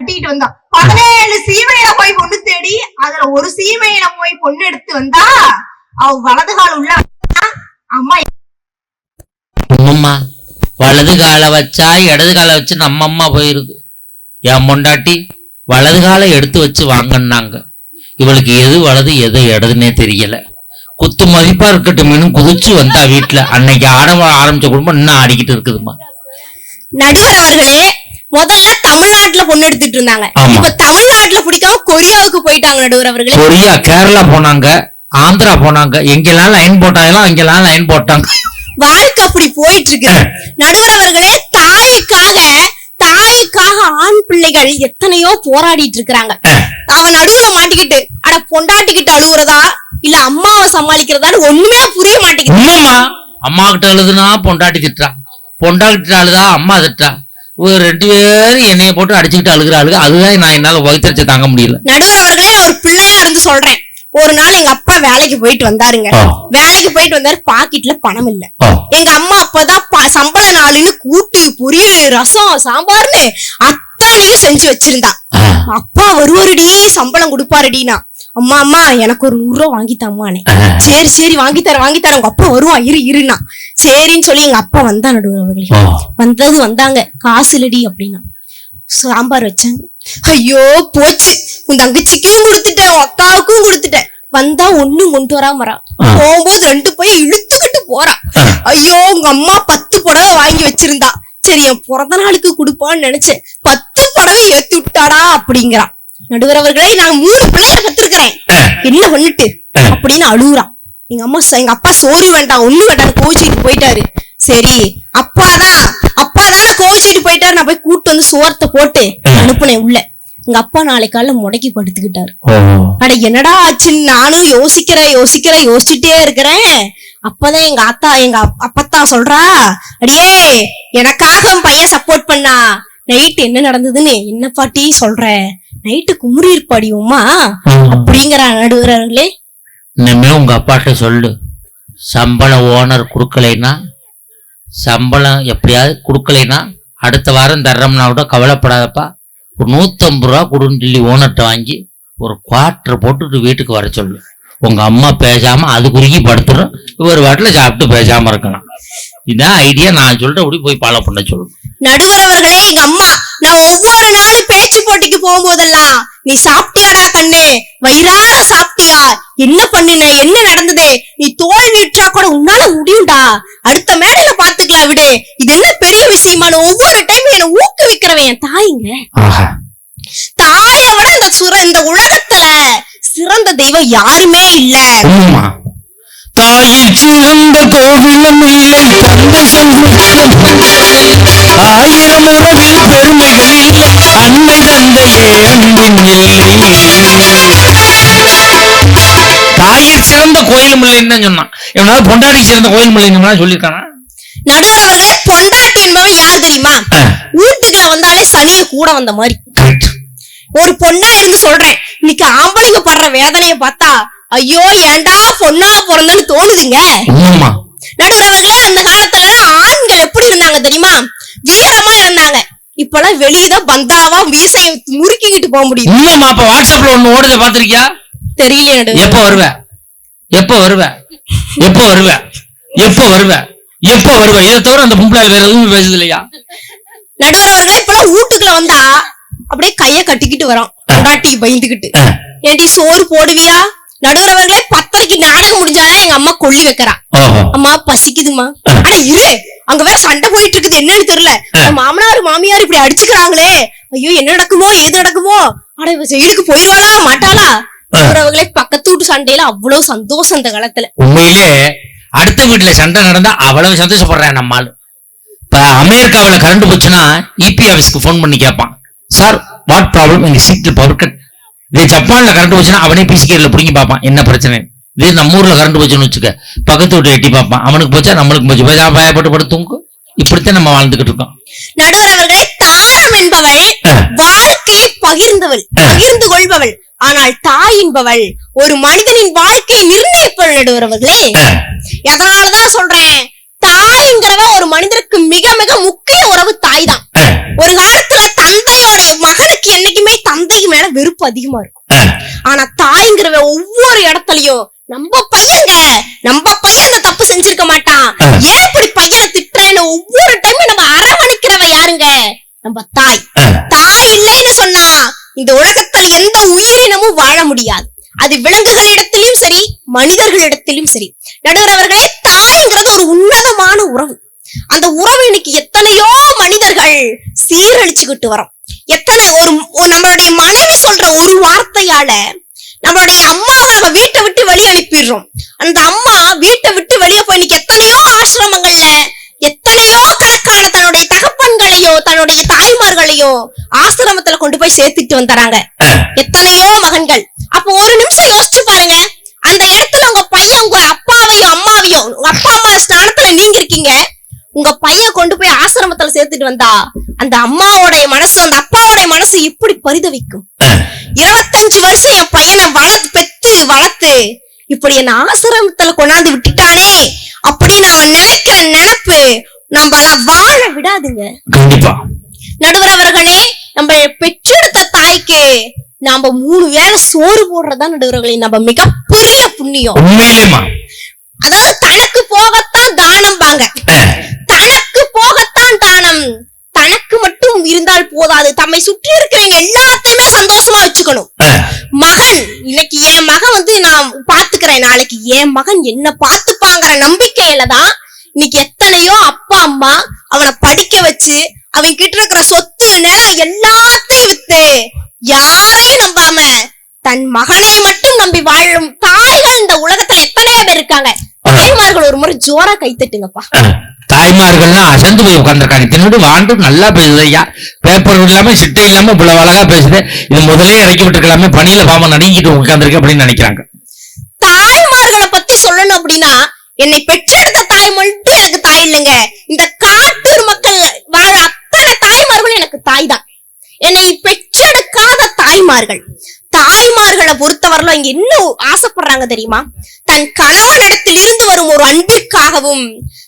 கட்டிட்டு வந்தோம் பதினேழு சீமையில போய் பொண்ணு தேடி அதுல ஒரு சீமையில போய் பொண்ணு எடுத்து வந்தா அவ வலது கால் உள்ள வச்சா, அம்மா அம்மம்மா வலது காலை வச்சா இடது காலை வச்சு நம்ம அம்மா போயிருக்கு. என் பொண்டாட்டி வலது காலை எடுத்து வச்சு வாங்கினாங்க. இவளுக்கு எது வலது எது இடதுன்னே தெரியல. குத்து மதிப்பா இருக்கட்டும்னு குதிச்சு வந்தா வீட்டுல. அன்னைக்கு ஆட ஆரம்பிச்ச குடும்பம் இன்னும் ஆடிக்கிட்டு இருக்குதுமா நடுவர் அவர்களே முதல்ல தமிழ்நாட்டுல பொண்ணு எடுத்துட்டு இருந்தாங்க. இப்ப தமிழ்நாட்டுல பிடிக்காம கொரியாவுக்கு போயிட்டாங்க நடுவர் அவர்களே. கொரியா கேரளா போனாங்க ஆந்திரா போனாங்க எங்கெல்லாம் லைன் போட்டாங்களோ அங்கெல்லாம் லைன் போட்டாங்க. வாழ்க்கை அப்படி போயிட்டு இருக்கு நடுவர் அவர்களே தாய்க்காக தாய்க்காக ஆண் பிள்ளைகள் எத்தனையோ போராடிட்டு இருக்கிறாங்க. அவன் நடுவுல மாட்டிக்கிட்டு அட பொண்டாட்டிக்கிட்டு அழுகுறதா இல்ல அம்மாவை சமாளிக்கிறதான்னு ஒண்ணுமே புரிய மாட்டேங்குது. அம்மா கிட்ட அழுதுனா பொண்டாட்டி திட்டுறா. பொண்டாட்டி கிட்ட அழுதா அம்மா திட்டுறா. ஒரு ரெண்டு பேரும் என்னைய போட்டு அடிச்சுக்கிட்டு அழுகுறாளுங்க அதுதான் நான் என்னால வயிற்றுச்சு தாங்க முடியல. நடுவர் அவர்களே நான் ஒரு பிள்ளையா இருந்து சொல்றேன். ஒரு நாள் எங்க அப்பா வேலைக்கு போயிட்டு வந்தாருங்க. வேலைக்கு போயிட்டு வந்தாரு பாக்கெட்ல பணம் இல்ல. எங்க அம்மா அப்பதான் சம்பள நாளுன்னு கூட்டு பொரியல் ரசம் சாம்பார்னு அத்தனையும் செஞ்சு வச்சிருந்தா. அப்பா வருவாருடி சம்பளம் கொடுப்பாருடினா. அம்மா அம்மா எனக்கு ஒரு நூறு ரூபா வாங்கி. சரி சரி வாங்கி தரேன் உங்க அப்பா வருவான். இரு இருனா சரின்னு சொல்லி எங்க அப்பா வந்தா ஓ. வந்தது வந்தாங்க. காசு இல்லடி அப்படின்னா. சாம்பார் வச்சேன். ஐயோ போச்சு. உன் தங்கச்சிக்கும் கொடுத்துட்டேன். உன் அக்காவுக்கும் கொடுத்துட்டேன். வந்தா ஒண்ணும் கொண்டு வராம வரா. போகும்போது ரெண்டு போய் இழுத்துக்கிட்டு போறா. ஐயோ உங்க அம்மா பத்து புடவை வாங்கி வச்சிருந்தா. சரி என் பிறந்த நாளுக்கு கொடுப்பான்னு நினைச்சேன். பத்து புடவை ஏத்தி விட்டாடா அப்படிங்கிறா நடுவர் அவர்களே நான் மூணு பிள்ளைய கத்திருக்கிறேன். என்ன பண்ணிட்டு? அப்படின்னு அழுகுறான் எங்க அம்மா எங்க அப்பா சோறு வேண்டாம். ஒண்ணு வேண்டாம். கோச்சிட்டு போயிட்டாரு. சரி அப்பாதான் அப்பாதான் கோச்சிட்டு போயிட்டாரு. நான் போய் கூட்டு வந்து சோரத்தை போட்டு அனுப்புனேன் உள்ள. எங்க அப்பா நாளைக்கு காலைல முடக்கி படுத்துக்கிட்டாரு. அட என்னடா ஆச்சுன்னு நானும் யோசிக்கிறேன் யோசிக்கிறேன் யோசிச்சுட்டே இருக்கிறேன். அப்பதான் எங்க அத்தா எங்க அப்- அப்பத்தான் சொல்றா அடியே எனக்காக பையன் சப்போர்ட் பண்ணா. நைட் என்ன நடந்ததுன்னு என்ன பாட்டி சொல்ற? நைட்டு குமுறி இருப்பாடி உமா? அப்படிங்கிற நடுவர்களே இனிமே உங்க அப்பாட்ட சொல்லு. சம்பளம் ஓனர் கொடுக்கலைன்னா சம்பளம் எப்படியாவது கொடுக்கலைன்னா அடுத்த வாரம் தர்றோம்னா கூட கவலைப்படாதப்பா. ஒரு நூத்தம்பது ரூபா கொடுன்னு சொல்லி ஓனர்கிட்ட வாங்கி ஒரு குவார்டர் போட்டுட்டு வீட்டுக்கு வர சொல்லு. உங்க அம்மா பேசாம அது குறுக்கி படுத்துடும் இவர் வாட்டில் சாப்பிட்டு பேசாம இருக்கலாம். இதான் ஐடியா நான் சொல்றபடி போய் ஃபாலோ பண்ண சொல்லு நடுவர் அவர்களே எங்க அம்மா நான் ஒவ்வொரு நாளும் பேச்சு போட்டிக்கு போகும்போதெல்லாம் நீ சாப்பிட்டியாடா கண்ணு வயிறார சாப்பிட்டியா? என்ன பண்ணுன? என்ன நடந்தது? நீ தோல்வியுற்றா கூட உன்னால முடியும்டா. அடுத்த மேடையில பாத்துக்கலாம் விடு. இது என்ன பெரிய விஷயமான ஒவ்வொரு டைம் என்ன ஊக்குவிக்கிறவன் என் தாய்ங்க. தாயை விட இந்த சுர இந்த உலகத்துல சிறந்த தெய்வம் யாருமே இல்ல. உண்மைமா தாயில் சிறந்த கோவிலும் இல்லை. தந்தை சந்தோஷம் ஆயிரம் உறவில் பெருமைகள் இல்லை அன்னை தந்தையே அன்பின் எல்லை தாயில் சிறந்த கோயிலும் இல்லைன்னு தான் சொன்னான். எவனாவது பொண்டாட்டி சிறந்த கோயில் இல்லைன்னு சொல்லியிருக்கானா? நடுவர் அவர்களே பொண்டாட்டி என்பவன் யார் தெரியுமா? வீட்டுக்குள்ள வந்தாலே சனிய கூட வந்த மாதிரி. ஒரு பொண்ணா இருந்து சொல்றேன் இன்னைக்கு ஆம்பளைங்க படுற வேதனைய பார்த்தா ஐயோ ஏன்டா பொண்ணா பிறந்தன்னு தோணுதுங்க? உண்மைமா நடுவர் அவர்களே அந்த காலத்துல ஆண்கள் எப்படி இருந்தாங்க தெரியுமா? வீரமா இருந்தாங்க. இப்பெல்லாம் வெளியதான் பந்தாவா வீசைய முறுக்கிக்கிட்டு போக முடியும் உண்மைமா அப்ப வாட்ஸ்அப்ல ஒண்ணு ஓடுத பாத்திருக்கியா தெரியல எப்ப வருவ? எப்ப வருவ? எப்ப வருவ? எப்ப வருவ? எப்ப வருவ? இதை தவிர அந்த பொம்பளை வேற எதுவும் பேசுது இல்லையா? நடுவர் அவர்களே இப்பெல்லாம் வீட்டுக்குள்ள வந்தா அப்படியே கைய கட்டிக்கிட்டு வரோம் பொண்டாட்டி பயந்துகிட்டு ஏண்டி சோறு போடுவியா? நடுவர் அவர்களே பத்தரைக்கு நாடகம் முடிஞ்சாதான் எங்க அம்மா கொள்ளி வைக்கிறா. அம்மா பசிக்குதுமா அட இரு. அங்க வேற சண்டை போயிட்டு இருக்குது என்னன்னு தெரியல. மாமனார் மாமியார் இப்படி அடிச்சுக்கிறாங்களே. ஐயோ என்ன நடக்குமோ ஏது நடக்குமோ. அட இவ ஜெயிலுக்கு போயிருவாளா மாட்டாளா? அவங்களே பக்கத்து வீட்டு சண்டையில அவ்வளவு சந்தோஷம் இந்த காலத்துல. உண்மையிலே அடுத்த வீட்டுல சண்டை நடந்தா அவ்வளவு சந்தோஷப்படுறேன் நம்ம ஆளு. இப்ப அமெரிக்காவுல கரண்ட் போச்சுன்னா இபி ஆபீஸ்க்கு ஃபோன் பண்ணி கேட்பான். சார் வாட் ப்ராப்ளம் எங்க சீட்ல பவர் கட் இதே ஜப்பான்ல கரண்ட் போச்சுன்னா அவனே பிசிகேரில் பிடிங்கி பார்ப்பான். என்ன பிரச்சனை? இதே நம்ம ஊர்ல கரண்ட் போச்சுன்னு வச்சுக்க பக்கத்து வீட்டை எட்டி பார்ப்பான். அவனுக்கு போச்சா நம்மளுக்கு போச்சு. போய் பயப்பட்டு படுத்து தூங்கு? இப்படித்தான் நம்ம வாழ்ந்துகிட்டு இருக்கோம். நடுவர் அவர்களே தாரம் என்பவள் வாழ்க்கையை பகிர்ந்தவள் பகிர்ந்து கொள்பவள். ஆனால் தாய் என்பவள் ஒரு மனிதனின் வாழ்க்கையை நிர்ணயிப்பவள் நடுவர் அவர்களே அதனாலதான் சொல்றேன் தாய்ங்கிறவ ஒரு மனிதருக்கு மிக மிக முக்கிய உறவு தாய் தான். ஒரு அதிகமா இருக்கும். ஆனா தாய்ங்கிறவ ஒவ்வொரு இடத்துலயும் நம்ம பையங்க நம்ம பையன் அந்த தப்பு செஞ்சிருக்க மாட்டான். ஏன் இப்படி பையனை திட்டுறேன்னு ஒவ்வொரு டைமும் நம்ம அரவணைக்கிறவ யாருங்க? நம்ம தாய். தாய் இல்லைன்னு சொன்னா இந்த உலகத்துல எந்த உயிரினமும் வாழ முடியாது. அது விலங்குகளிடத்திலும் சரி மனிதர்களிடத்திலும் சரி. நடுவர் அவர்களே தாய்ங்கிறது ஒரு உன்னதமான உறவு. அந்த உறவு இன்னைக்கு எத்தனையோ மனிதர்கள் சீரழிச்சுக்கிட்டு வரோம். எத்தனை ஒரு நம்மளுடைய மனைவி சொல்ற ஒரு வார்த்தையால நம்மளுடைய அம்மாவை நம்ம வீட்டை விட்டு வெளியே அனுப்பிடுறோம். அந்த அம்மா வீட்டை விட்டு வெளியே போய் இன்னைக்கு எத்தனையோ ஆசிரமங்கள்ல எத்தனையோ கணக்கான தன்னுடைய தகப்பன்களையோ தன்னுடைய தாய்மார்களையோ ஆசிரமத்துல கொண்டு போய் சேர்த்துட்டு வந்துறாங்க. எத்தனையோ மகன்கள். அப்ப ஒரு நிமிஷம் யோசிச்சு பாருங்க. அந்த இடத்துல உங்க பையன் உங்க அப்பாவையோ அம்மாவையோ உங்க அப்பா அம்மா ஸ்தானத்துல நீங்க இருக்கீங்க. உங்க பையன் சேர்த்துட்டு வந்தா அந்த அம்மாவோடைய மனசு அந்த அப்பாவோடைய மனசு எப்படி பரிதவிக்கும். இருபத்தஞ்சு வருஷம் என் பையனை வளர்த்து பெத்து வளர்த்து இப்படி என்ன ஆசிரமத்துல கொண்டாந்து விட்டுட்டானே அப்படின்னு அவன் நினைக்கிற நினைப்பு நம்மள வாழ விடாதுங்க. கண்டிப்பா. நடுவர் அவர்களே நம்ம பெற்றெடுத்த தாய்க்கு நாம மூணு வேளை சோறு போடுறதா நடுவர்களே நம்ம மிகப்பெரிய புண்ணியம். அதாவது தனக்கு போகத்தான் தானம் பாங்க தனக்கு போகத்தான் தானம் தனக்கு மட்டும் இருந்தால் போதாது. தம்மை சுற்றி இருக்கிறவங்க எல்லாத்தையுமே சந்தோஷமா வச்சுக்கணும். மகன் இன்னைக்கு என் மகன் வந்து நான் பாத்துக்கிறேன் நாளைக்கு. என் மகன் என்ன பாத்துப்பாங்கிற நம்பிக்கையில தான் இன்னைக்கு எத்தனையோ அப்பா அம்மா அவனை படிக்க வச்சு அவன் கிட்ட இருக்கிற சொத்து நிலம் எல்லாத்தையும் வித்து யாரையும் நம்பாம தன் மகனை மட்டும் நம்பி வாழும் தாய்கள் இந்த உலகத்துல எத்தனையோ பேர் இருக்காங்க. தாய்மார்கள் ஒரு முறை ஜோரா கைத்தட்டுங்கப்பா தாய்மார்கள்லாம் அசந்து போய் உட்காந்துருக்காங்க தின்னுட்டு வாண்டு நல்லா பேசுது. ஐயா பேப்பர் இல்லாம சிட்டை இல்லாம இவ்வளவு அழகா பேசுது. இது முதலே இறக்கி விட்டுருக்கலாமே பணியில பாம நடுங்கிட்டு உட்காந்துருக்கு அப்படின்னு நினைக்கிறாங்க. தாய்மார்களை பத்தி சொல்லணும் அப்படின்னா என்னை பெற்றெடுத்த தாய் மட்டும் எனக்கு தாய் இல்லைங்க. இந்த காட்டூர் மக்கள் வாழ அத்தனை தாய்மார்களும் எனக்கு தாய் தான். என்னை பெற்றெடுக்காத தாய்மார்கள். தாய்மார்களை பொறுத்தவரையிலும் இங்க என்ன ஆசைப்படுறாங்க தெரியுமா? தன் கணவனிடத்தில் இருந்து வரும் ஒரு அன்பிற்காகவும்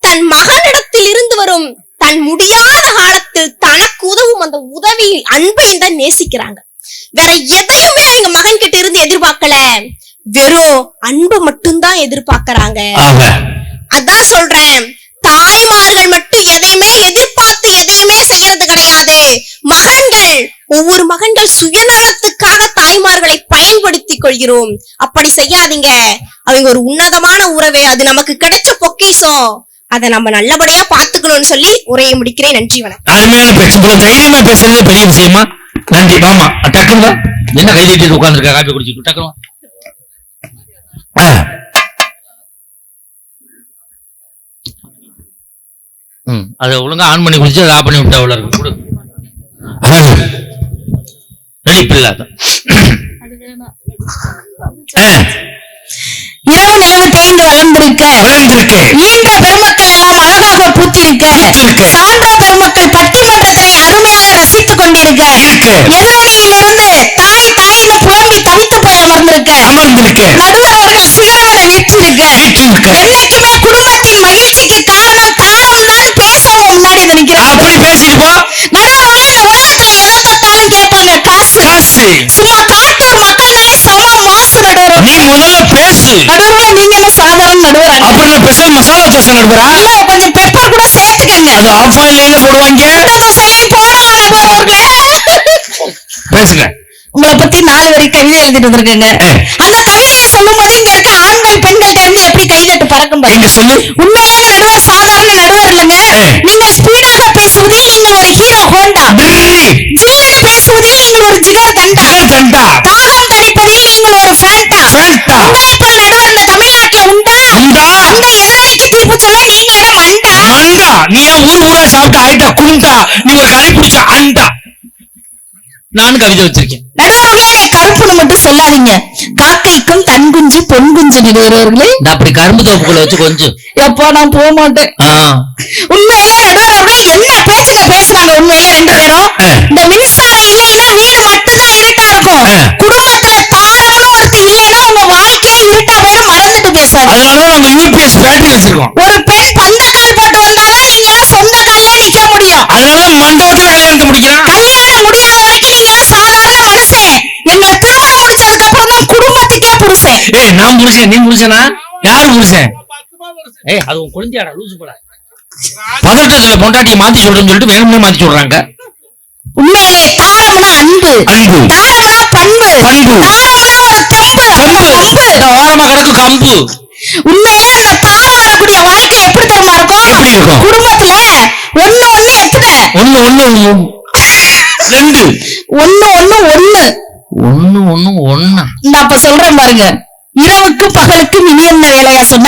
தன் மகனிடத்தில் இருந்து வரும் தன் முடியாத காலத்தில் தனக்கு உதவும் அந்த உதவி அன்பையும் தான் நேசிக்கிறாங்க. வேற எதையுமே அவங்க மகன் கிட்ட இருந்து எதிர்பார்க்கல. வெறும் அன்பை மட்டும்தான் எதிர்பார்க்கறாங்க. அதான் சொல்றேன். தாய்மார்கள் மட்டும் எதையுமே எதிர்பார்த்து எதையுமே செய்யறது கிடையாது. மகன்கள் ஒவ்வொரு மகன்கள் சுயநலத்துக்காக தாய்மார்களை கொள்கிறோம் அப்படி செய்யாதீங்க. அவங்க ஒரு உன்னதமான உறவே. அது நமக்கு கிடைச்ச பொக்கிஷம். அதை நம்ம நல்லபடியா பாத்துக்கணும்னு சொல்லி உரையை முடிக்கிறேன். நன்றி வணக்கம். பேச்சு இவ்வளவு தைரியமா பேசுறதே பெரிய விஷயமா. நன்றி மாமா. டக்குனு வா. என்ன கை தட்டிட்டு உட்காந்துருக்க காப்பி குடிச்சிட்டு டக்குனு. ம் அதை ஒழுங்கா ஆன் பண்ணி குடிச்சு அதை ஆஃப் பண்ணி விட்டா அவ்வளோ இருக்கு. கொடு. நடிப்பில்லாத இரவு நிலவு தேய்ந்து வளர்ந்திருக்க. வளர்ந்திருக்கு. ஈன்ற பெருமக்கள் எல்லாம் அழகாக பூத்திருக்க. சான்றோர் பெருமக்கள் பட்டிமன்றத்தினை அருமையாக ரசித்துக் கொண்டிருக்க. இருக்க. எதிரணியிலிருந்து தாய் தாய் என்று புலம்பி தவித்து போய் அமர்ந்திருக்க அமர்ந்திருக்கு. நடுவர் அவர்கள் சிகரங்களை வீற்றிருக்க. வீற்றிருக்க. பேச மசாலா தோசை நடுவரா இல்ல கொஞ்சம் பெப்பர் கூட சேர்த்துக்கங்க. அது ஆஃப் ஆயில போடுவாங்க? மசாலா தோசையிலையும் போடலாம் நடுவர் அவர்களே பேசுங்க. உங்களை பத்தி நாலு வரி கவிதை எழுதிட்டு வந்திருக்கேங்க. அந்த கவிதையை சொல்லும் போது இங்க இருக்க ஆண்கள் பெண்கள்ட்ட இருந்து எப்படி கைதட்டு பறக்கும் பாருங்க சொல்லு. உண்மையிலேயே நடுவர் சாதாரண நடுவர் இல்லைங்க. நீங்க ஸ்பீடாக பேசுவதில் நீங்கள் ஒரு ஹீரோ ஹோண்டா ஜில்லுன்னு பேசுவதில் நீங்கள் ஒரு ஜிகர் தண்டா. தண்டா, சாப்பிட்ட ஆயிட்டா குண்டா நீ ஒரு களி குடிச்ச அண்டா நான் கவிதை வச்சிருக்கேன். நடுவர்களே கருப்புன்னு மட்டும் சொல்லாதீங்க. காக்கைக்கும் தன் குஞ்சு பொன் குஞ்சு நடுவர்களே அப்படி கரும்பு தோப்புக்குள்ள வச்சு கொஞ்சம். எப்பா நான் போக மாட்டேன். உண்மையிலே நடுவர் அவர்கள் என்ன பேச்சுங்க பேசுறாங்க உண்மையிலே ரெண்டு பேரும். இந்த மின்சாரம் இல்லைன்னா வீடு மட்டும்தான் இருட்டா இருக்கும். குடும்பத்துல தாரம்னு ஒருத்தி இல்லைன்னா உங்க வாழ்க்கையே இருட்டா போயிடும் மறந்துட்டு பேசுறாங்க அதனால நாங்க யூபிஎஸ் பேட்டரி வச்சிருக்கோம் ஒரு பெண் பந்த கால் போட்டு வந்தாதான் நீங்க எல்லாம் சொந்த கால்ல நிக்க அதனால மண்டபத்துல கல்யாணத்தை முடிக்கிறான் கல்யாணம் முடியாத வரைக்கும் நீங்க எல்லாம் சாதாரண மனுஷன் எங்களை ஏய் நான் புருஷன் நீ புருஷனா? யாரு புருஷன்? ஏய் அது உன் குழந்தையாடா லூசு போல பதட்டத்துல பொண்டாட்டியை மாத்தி சொல்றேன்னு சொல்லிட்டு வேணும்னே மாத்தி சொல்றாங்க. உண்மையிலே தாரம்னா அன்பு? அன்பு. தாரம்னா பண்பு? பண்பு. தாரம்னா ஒரு தெம்பு கம்பு இந்த ஓரமா கிடக்கு கம்பு. உண்மையிலே அந்த தாரம் வரக்கூடிய வாழ்க்கை எப்படி தெரியுமா எப்படி இருக்கும்? குடும்பத்துல ஒண்ணு ஒண்ணு ஒண்ணு. ரெண்டு. ஒண்ணு ஒண்ணு ஒண்ணு. ஒண்ணு ஒண்ணு ஒண்ணா. நான் அப்ப சொல்றேன் பாருங்க. இரவுக்கு பகலுக்கு இனி என்ன வேலையா சொன்ன